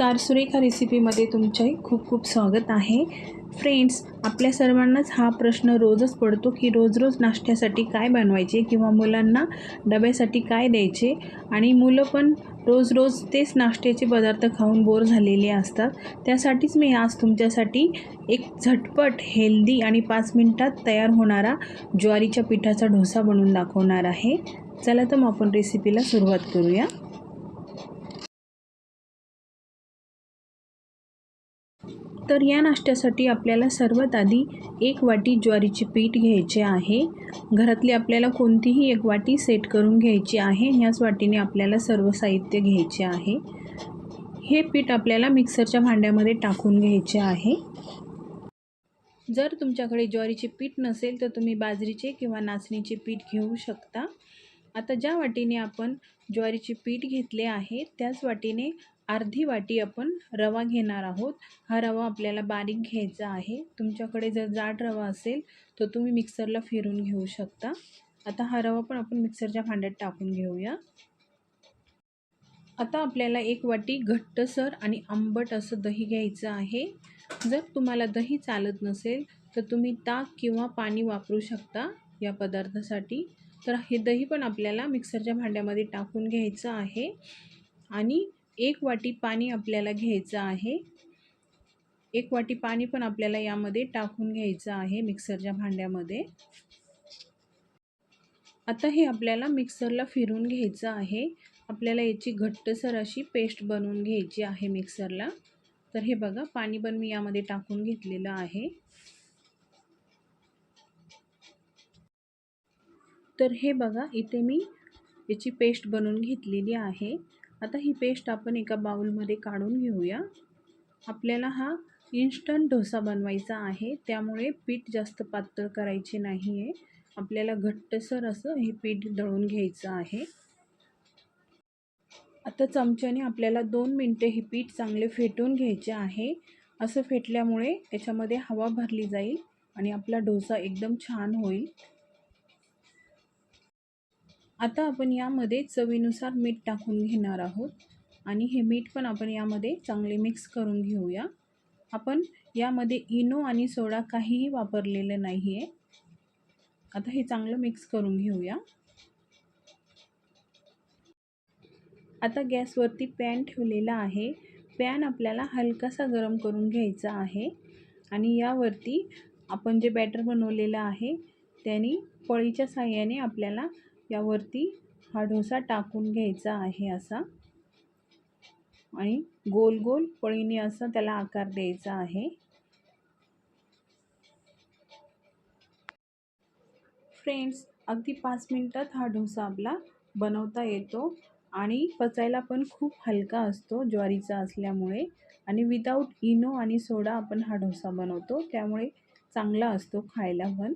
नमस्कार सुरेखा रेसिपीमध्ये तुमचे खूप खूप स्वागत आहे. फ्रेंड्स आपल्या सर्वांनाच हा प्रश्न रोजच पडतो की रोज रोज नाश्त्यासाठी काय बनवायचे किंवा मुलांना डब्यासाठी काय द्यायचे आणि मुलं पण रोज रोज तेच नाश्त्याचे पदार्थ खाऊन बोर झालेले असतात. त्यासाठीच मी आज तुमच्यासाठी एक झटपट हेल्दी आणि पाच मिनटात तयार होणारा ज्वारीच्या पिठाचा डोसा बनवून दाखवणार आहे. चला तर मग आपण रेसिपीला सुरुवात करूया. तर या नाश्त्यासाठी आपल्याला सर्वात आधी एक वाटी ज्वारीचे पीठ घ्यायचे आहे. घरातली आपल्याला कोणतीही एक वाटी सेट करून घ्यायची आहे. ह्याच वाटीने आपल्याला सर्व साहित्य घ्यायचे आहे. हे पीठ आपल्याला मिक्सरच्या भांड्यामध्ये टाकून घ्यायचे आहे. जर तुमच्याकडे ज्वारीचे पीठ नसेल तर तुम्ही बाजरीचे किंवा नाचणीचे पीठ घेऊ शकता. आता ज्या वाटीने आपण ज्वारीचे पीठ घेतले आहे त्याच वाटीने अर्धी वाटी आपण रवा घेणार आहोत. हा रवा आपल्याला बारीक घ्यायचा आहे. तुमच्याकडे जर जाड रवा असेल तर तुम्ही मिक्सरला फिरून घेऊ शकता. आता हा रवा पण आपण मिक्सरच्या भांड्यात टाकून घेऊया. आता आपल्याला एक वाटी घट्टसर आणि आंबट असं दही घ्यायचं आहे. जर तुम्हाला दही चालत नसेल तर तुम्ही ताक किंवा पाणी वापरू शकता या पदार्थासाठी. तर हे दही पण आपल्याला मिक्सरच्या भांड्यामध्ये टाकून घ्यायचं आहे. आणि एक वाटी पाणी आपल्याला घ्यायचं आहे. एक वाटी पाणी पण आपल्याला यामध्ये टाकून घ्यायचं आहे मिक्सरच्या भांड्यामध्ये. आता हे आपल्याला मिक्सरला फिरून घ्यायचं आहे. आपल्याला याची घट्टसर अशी पेस्ट बनवून घ्यायची आहे मिक्सरला. तर हे बघा पाणी पण मी यामध्ये टाकून घेतलेलं आहे. तर हे बघा इथे मी याची पेस्ट बनवून घेतलेली आहे. आता ही पेस्ट आपण एका बाउलमध्ये काढून घेऊया. आपल्याला हा इन्स्टंट डोसा बनवायचा आहे. त्यामुळे पीठ जास्त पातळ करायचे नाही आहे आपल्याला घट्टसर असं हे पीठ दळून घ्यायचं आहे. आता चमच्याने आपल्याला दोन मिनटं हे पीठ चांगले फेटून घ्यायचे आहे. असं फेटल्यामुळे याच्यामध्ये हवा भरली जाईल आणि आपला डोसा एकदम छान होईल. आता आपण यामध्ये चवीनुसार मीठ टाकून घेणार आहोत. आणि हे मीठ पण आपण यामध्ये चांगले मिक्स करून घेऊया. आपण यामध्ये इनो आणि सोडा काहीही वापरलेलं नाही आहे आता हे चांगलं मिक्स करून घेऊया. आता गॅसवरती पॅन ठेवलेला आहे. पॅन आपल्याला हलकासा गरम करून घ्यायचा आहे. आणि यावरती आपण जे बॅटर बनवलेलं आहे त्याने पळीच्या साह्याने आपल्याला यावरती हा डोसा टाकून घ्यायचा आहे असा. आणि गोल गोल पळीने असा त्याला आकार द्यायचा आहे. फ्रेंड्स अगदी पाच मिनटात हा डोसा आपला बनवता येतो आणि पचायला पण खूप हलका असतो ज्वारीचा असल्यामुळे. आणि विदाऊट इनो आणि सोडा आपण हा डोसा बनवतो त्यामुळे चांगला असतो खायला पण.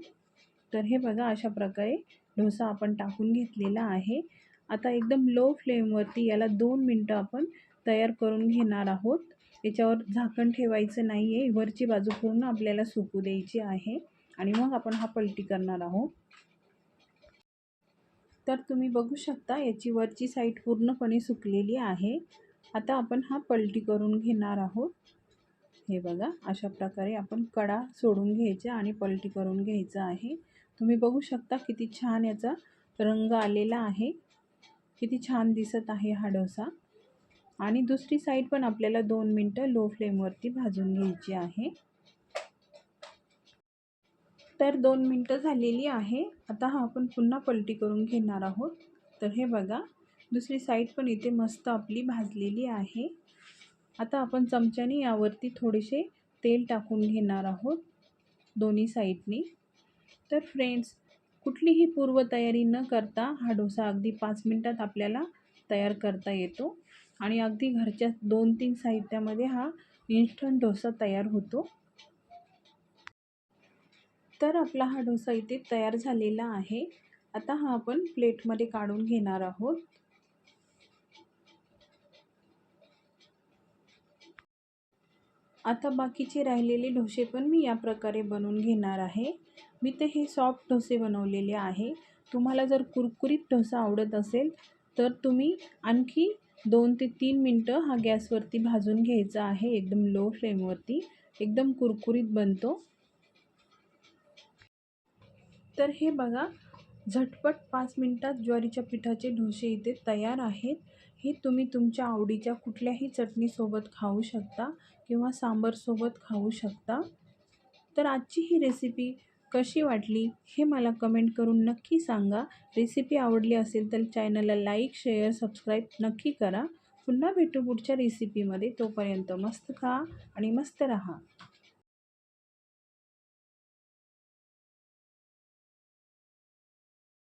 तर हे बघा अशा प्रकारे डोसा आपण टाकून घेतलेला आहे. आता एकदम लो फ्लेमवरती याला दोन मिनटं आपण तयार करून घेणार आहोत. याच्यावर झाकण ठेवायचं नाही आहे वरची बाजू पूर्ण आपल्याला सुकू द्यायची आहे. आणि मग आपण हा पलटी करणार आहोत. तर तुम्ही बघू शकता याची वरची साईड पूर्णपणे सुकलेली आहे. आता आपण हा पलटी करून घेणार आहोत. हे बघा अशा प्रकारे आपण कडा सोडून घ्यायच्या आणि पलटी करून घ्यायचं आहे. तुम्ही बघू शकता किती छान याचा रंग आलेला आहे. किती छान दिसत आहे हा डोसा. आणि दुसरी साईड पण आपल्याला दोन मिनटं लो फ्लेमवरती भाजून घ्यायची आहे. तर दोन मिनटं झालेली आहे. आता हा आपण पुन्हा पलटी करून घेणार आहोत. तर हे बघा दुसरी साईड पण इथे मस्त आपली भाजलेली आहे. आता आपण चमच्याने यावरती थोडेसे तेल टाकून घेणार आहोत दोन्ही साईडनी. तर फ्रेंड्स कुठलीही पूर्वतयारी न करता हा डोसा अगदी पाच मिनटात आपल्याला तयार करता येतो आणि अगदी घरच्या दोन तीन साहित्यामध्ये हा इन्स्टंट डोसा तयार होतो. तर आपला हा डोसा इथे तयार झालेला आहे. आता हा आपण प्लेटमध्ये काढून घेणार आहोत. आता बाकीचे राहिलेले डोसे पण मी या प्रकारे बनवून घेणार आहे. मी ते हे सॉफ्ट डोसे बनवलेले आहे. तुम्हाला जर कुरकुरीत ढोसा आवडत असेल तर तुम्ही आणखी दोन ते तीन मिनटं हा गॅसवरती भाजून घ्यायचा आहे एकदम लो फ्लेमवरती एकदम कुरकुरीत बनतो. तर हे बघा झटपट पाच मिनटात ज्वारीच्या पिठाचे ढोसे इथे तयार आहेत. हे तुम्ही तुमच्या आवडीच्या कुठल्याही चटणीसोबत खाऊ शकता किंवा सांबरसोबत खाऊ शकता. तर आजची ही रेसिपी कशी वाटली हे मला कमेंट करून नक्की सांगा. रेसिपी आवडली असेल तर चॅनलला लाईक शेअर सबस्क्राईब नक्की करा. पुन्हा भेटू पुढच्या रेसिपीमध्ये तोपर्यंत मस्त खा आणि मस्त रहा.